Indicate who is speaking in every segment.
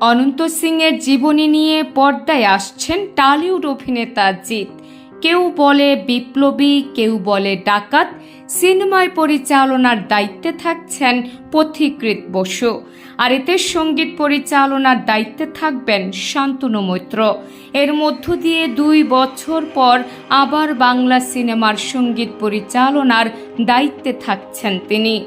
Speaker 1: অনন্ত সিংয়ের জীবনী নিয়ে পর্দায় আসছেন টালিউড অভিনেতা জিৎ। কেউ বলে বিপ্লবী, কেউ বলে ডাকাত। সিনেমায় পরিচালনার দায়িত্বে থাকছেন পথিকৃত বসু। আর এতে সংগীত পরিচালনার দায়িত্বে থাকবেন শান্তনু মৈত্র। এর মধ্য দিয়ে দুই বছর পর আবার বাংলা সিনেমার সংগীত পরিচালনার দায়িত্বে থাকছেন তিনি।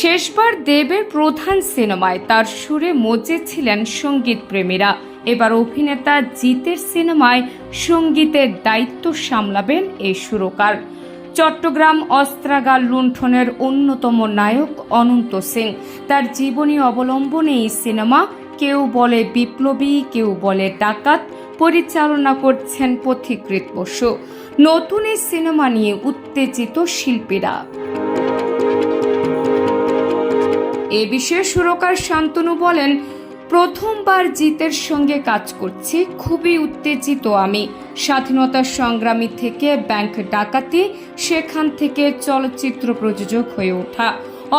Speaker 1: শেষবার দেবের প্রধান সিনেমায় তার সুরে মজেছিলেন সংগীত প্রেমীরা এবার অভিনেতা জিতের সিনেমায় সঙ্গীতের দায়িত্ব সামলাবেন এই সুরকার। চট্টগ্রাম অস্ত্রাগার লুণ্ঠনের অন্যতম নায়ক অনন্ত সিং। তার জীবনী অবলম্বনে এই সিনেমা কেউ বলে বিপ্লবী, কেউ বলে ডাকাত পরিচালনা করছেন পথিকৃত বসু। নতুন এই সিনেমা নিয়ে উত্তেজিত শিল্পীরা। এ বিষয়ে সুরকার শান্তনু বলেন, প্রথমবার জিতের সঙ্গে কাজ করছি, খুবই উত্তেজিত আমি। স্বাধীনতা সংগ্রামী থেকে ব্যাংক ডাকাতি, সেখান থেকে চলচ্চিত্র প্রযোজক হয়ে ওঠা।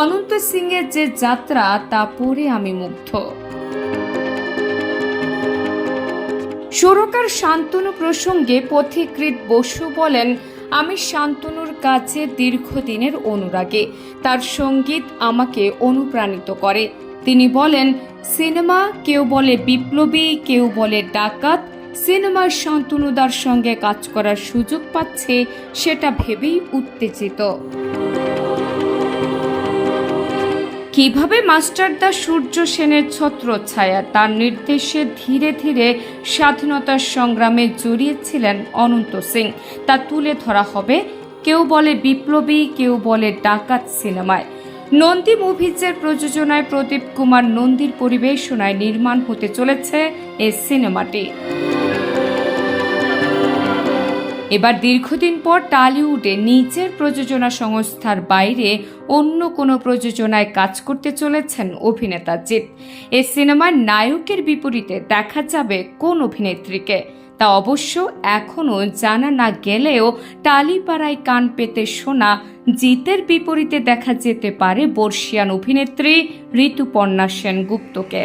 Speaker 1: অনন্ত সিংয়ের যে যাত্রা, তা পড়ে আমি মুগ্ধ। সুরকার শান্তনু প্রসঙ্গে পথিকৃত বসু বলেন আমি শান্তনুর কাছে দীর্ঘদিনের অনুরাগে। তার সংগীত আমাকে অনুপ্রাণিত করে। তিনি বলেন, সিনেমা কেউ বলে বিপ্লবী, কেউ বলে ডাকাত। সিনেমার শান্তনুদার সঙ্গে কাজ করার সুযোগ পাচ্ছে, সেটা ভেবেই উত্তেজিত। কীভাবে মাস্টারদা সূর্য সেনের ছত্রছায়া তার নির্দেশে ধীরে ধীরে স্বাধীনতার সংগ্রামে জড়িয়েছিলেন অনন্ত সিং। তা তুলে ধরা হবে কেউ বলে বিপ্লবী, কেউ বলে ডাকাত সিনেমায়। নন্দী মুভিজের প্রযোজনায় প্রদীপ কুমার নন্দীর পরিবেশনায় নির্মাণ হতে চলেছে এই সিনেমাটি। এবার দীর্ঘদিন পর টালিউডে নিজের প্রযোজনা সংস্থার বাইরে অন্য কোনো প্রযোজনায় কাজ করতে চলেছেন অভিনেতা জিৎ। এ সিনেমার নায়কের বিপরীতে দেখা যাবে কোন অভিনেত্রীকে। তা অবশ্য এখনও জানা না গেলেও টালিপাড়ায় কান পেতে শোনা জিতের বিপরীতে দেখা যেতে পারে বর্ষিয়ান অভিনেত্রী ঋতুপর্ণা সেনগুপ্তকে।